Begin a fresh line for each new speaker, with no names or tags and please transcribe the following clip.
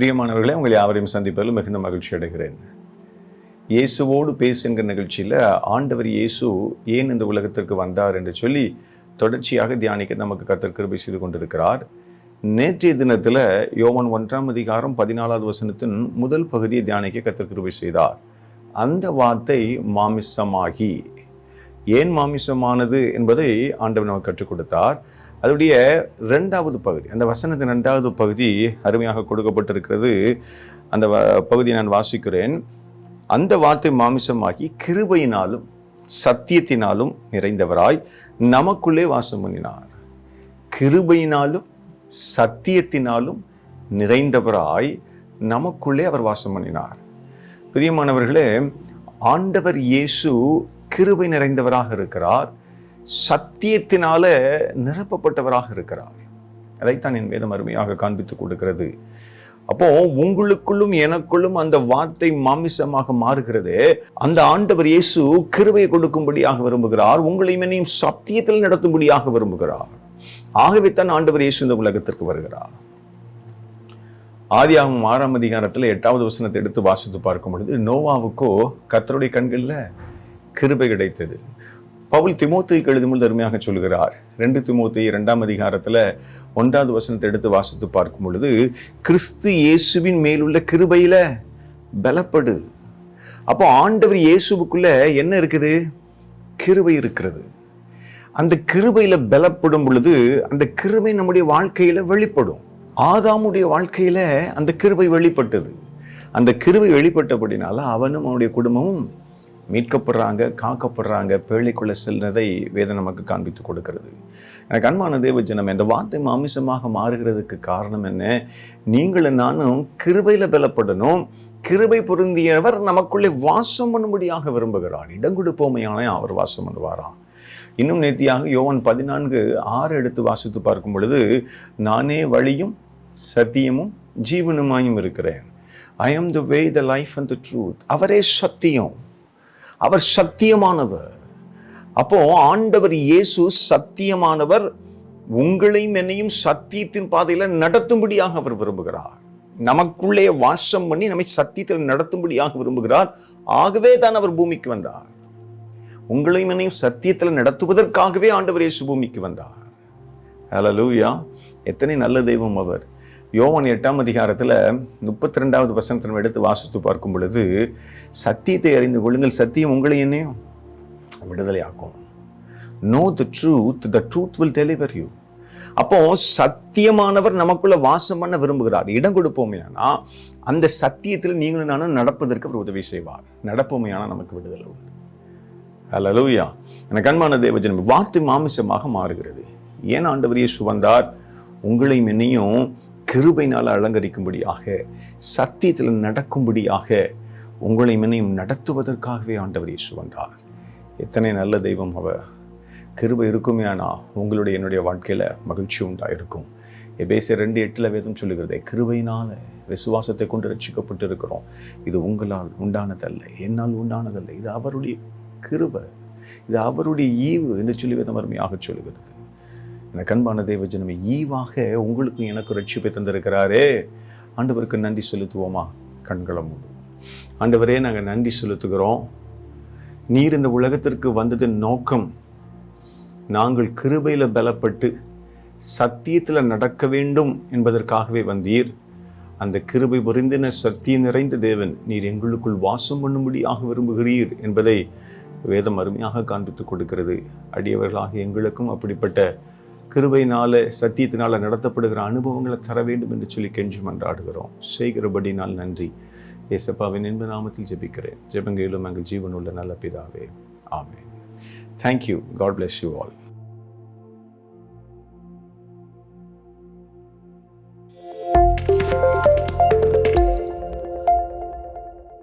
பிரியமானவர்களே உங்களை யாவரையும் சந்திப்பதில் மிகுந்த மகிழ்ச்சி அடைகிறேன். இயேசுவோடு பேசுங்கிற நிகழ்ச்சியில் ஆண்டவர் இயேசு ஏன் இந்த உலகத்திற்கு வந்தார் என்று சொல்லி தொடர்ச்சியாக தியானிக்க நமக்கு கத்தர் கிருபை செய்து கொண்டிருக்கிறார். நேற்றைய தினத்தில் யோமன் ஒன்றாம் அதிகாரம் பதினாலாவது வசனத்தின் முதல் பகுதியை தியானிக்க கத்தர் கிருபை செய்தார். அந்த வார்த்தை மாமிசமாகி. ஏன் மாமிசமானது என்பதை ஆண்டவர் நமக்கு கற்றுக் கொடுத்தார். அதனுடைய ரெண்டாவது பகுதி அந்த வசனத்தின் ரெண்டாவது பகுதி அருமையாக கொடுக்கப்பட்டிருக்கிறது. அந்த வ- பகுதியை நான் வாசிக்கிறேன். அந்த வார்த்தை மாமிசமாகி கிருபையினாலும் சத்தியத்தினாலும் நிறைந்தவராய் நமக்குள்ளே வாசம் பண்ணினார். கிருபையினாலும் சத்தியத்தினாலும் நிறைந்தவராய் நமக்குள்ளே அவர் வாசம் பண்ணினார். பிரியமானவர்களே ஆண்டவர் இயேசு கிருபை நிறைந்தவராக இருக்கிறார். சத்தியத்தினால நிரப்பப்பட்டவராக இருக்கிறார். அதைத்தான் என் வேதம் அருமையாக காண்பித்து கொடுக்கிறது. அப்போ உங்களுக்குள்ளும் எனக்குள்ளும் அந்த வார்த்தை மாமிசமாக மாறுகிறது அந்த ஆண்டவர் இயேசு கிருவை கொடுக்கும்படியாக விரும்புகிறார் உங்களையும் என்னையும் சத்தியத்தில் நடத்தும்படியாக விரும்புகிறார். ஆகவே தான் ஆண்டவர் இயேசு இந்த உலகத்திற்கு வருகிறார். ஆதியாகும் ஆறாம் அதிகாரத்தில் எட்டாவது வசனத்தை எடுத்து வாசித்து பார்க்கும் பொழுது நோவாவுக்கோ கத்தருடைய கண்களில் கிருபை கிடைத்தது. பவுல் திமோத்தேயுக்கு எழுதும்போது அருமையாக சொல்கிறார் ரெண்டு திமோத்தை இரண்டாம் அதிகாரத்தில் ஒன்றாவது வசனத்தை எடுத்து வாசித்து பார்க்கும் பொழுது கிறிஸ்து இயேசுவின் மேலுள்ள கிருபையில் பலப்படு. அப்போ ஆண்டவர் இயேசுவுக்குள்ள என்ன இருக்குது? கிருபை இருக்கிறது. அந்த கிருபையில் பலப்படும் பொழுது அந்த கிருபை நம்முடைய வாழ்க்கையில் வெளிப்படும். ஆதாமுடைய வாழ்க்கையில் அந்த கிருபை வெளிப்பட்டது. அந்த கிருபை வெளிப்பட்டபடினால அவனும் அவனுடைய குடும்பமும் மீட்கப்படுறாங்க காக்கப்படுறாங்க பேழைக்குள்ள செல்றதை வேதம் நமக்கு காண்பித்து கொடுக்கிறது. எனக்கு அன்பான தேவ ஜனம் இந்த வார்த்தை மாமிசமாக மாறுகிறதுக்கு காரணம் என்ன? நீங்களும் நானும் கிருபையில் பலப்படணும். கிருபை பொருந்தியவர் நமக்குள்ளே வாசம் பண்ணும்படியாக விரும்புகிறார். இடம் கொடுப்போமையான அவர் வாசம் பண்ணுவாராம். இன்னும் நேர்த்தியாக யோவன் பதினான்கு ஆறு எடுத்து வாசித்து பார்க்கும் பொழுது நானே வழியும் சத்தியமும் ஜீவனுமாயும் இருக்கிறேன். I am the way the life and the truth அவரே சத்தியம். அவர் சத்தியமானவர். அப்போ ஆண்டவர் இயேசு சத்தியமானவர் உங்களையும் என்னையும் சத்தியத்தின் பாதையில நடத்தும்படியாக அவர் விரும்புகிறார். நமக்குள்ளே வாசம் பண்ணி நம்மை சத்தியத்தில் நடத்தும்படியாக விரும்புகிறார். ஆகவே தான் அவர் பூமிக்கு வந்தார். உங்களையும் என்னையும் சத்தியத்தில் நடத்துவதற்காகவே ஆண்டவர் இயேசு பூமிக்கு வந்தார். ஹalleluya எத்தனை நல்ல தெய்வம் அவர். யோவான் எட்டாம் அதிகாரத்தில் முப்பத்தி ரெண்டாவது வசனத்தை நம்ம எடுத்து வாசித்து பார்க்கும் பொழுது சத்தியத்தை அறிந்து கொள்ளுங்கள் சத்தியம் உங்களை என்னையும் விடுதலையாக்கும். Know the truth the truth will deliver you அப்போ சத்தியமானவர் நமக்குள்ள வாசம் பண்ண விரும்புகிறார். இடம் கொடுப்போமையானா அந்த சத்தியத்தில் நீங்களும் நானும் நடப்பதற்கு அவர் உதவி செய்வார். நடப்போமையானா நமக்கு விடுதலை உண்டு. அலலூயா எனக்கு அன்பான தேவஜனம் வார்த்தை மாமிசமாக மாறுகிறது. ஏன் ஆண்டவரையே சுவந்தார் உங்களையும் என்னையும் கிருபையினால் அலங்கரிக்கும்படியாக சத்தியத்தில் நடக்கும்படியாக உங்களை மனையும் நடத்துவதற்காகவே ஆண்டவர் இயேசு வந்தார். எத்தனை நல்ல தெய்வம் அவர். கிருபை இருக்குமே ஆனால் உங்களுடைய என்னுடைய வாழ்க்கையில் மகிழ்ச்சி உண்டாயிருக்கும். எபேசிய ரெண்டு எட்டில் வேதம் சொல்லுகிறது கிருபையினால் விசுவாசத்தை கொண்டு ரட்சிக்கப்பட்டு இருக்கிறோம் இது உங்களால் உண்டானதல்ல என்னால் உண்டானதல்ல. இது அவருடைய கிருபை இது அவருடைய ஈவு என்று சொல்லி வேதம் அருமையாக சொல்லுகிறது. எனக்கு கண்பான தேவ ஜனமே ஈவாக உங்களுக்கும் எனக்கு ரட்சிப்பை தந்திருக்கிறாரே. ஆண்டவருக்கு நன்றி செலுத்துவோமா? கண்களை மூடும். ஆண்டவரே நாங்கள் நன்றி செலுத்துகிறோம். நீர் இந்த உலகத்திற்கு வந்ததின் நோக்கம் நாங்கள் கிருபையில் பலப்பட்டு சத்தியத்தில் நடக்க வேண்டும் என்பதற்காகவே வந்தீர். அந்த கிருபை பொருந்தின சத்தியம் நிறைந்த தேவன் நீர் எங்களுக்குள் வாசம் பண்ணும்படியாக விரும்புகிறீர் என்பதை வேதம் அருமையாக காண்பித்துக் கொடுக்கிறது. அடியவர்களாக எங்களுக்கும் அப்படிப்பட்ட கிருபையினால சத்தியத்தினால நடத்தப்படுகிற அனுபவங்களை தர வேண்டும் என்று சொல்லி கெஞ்சி மன்றாடுகிறோம் செய்கிறபடினால் நன்றி. ஏசப்பாவின் இன்ப நாமத்தில் ஜெபிக்கிறேன். ஜெபங்கையிலும் எங்கள் ஜீவனுள்ள நல்ல பிதாவே. ஆமே thank you God bless you all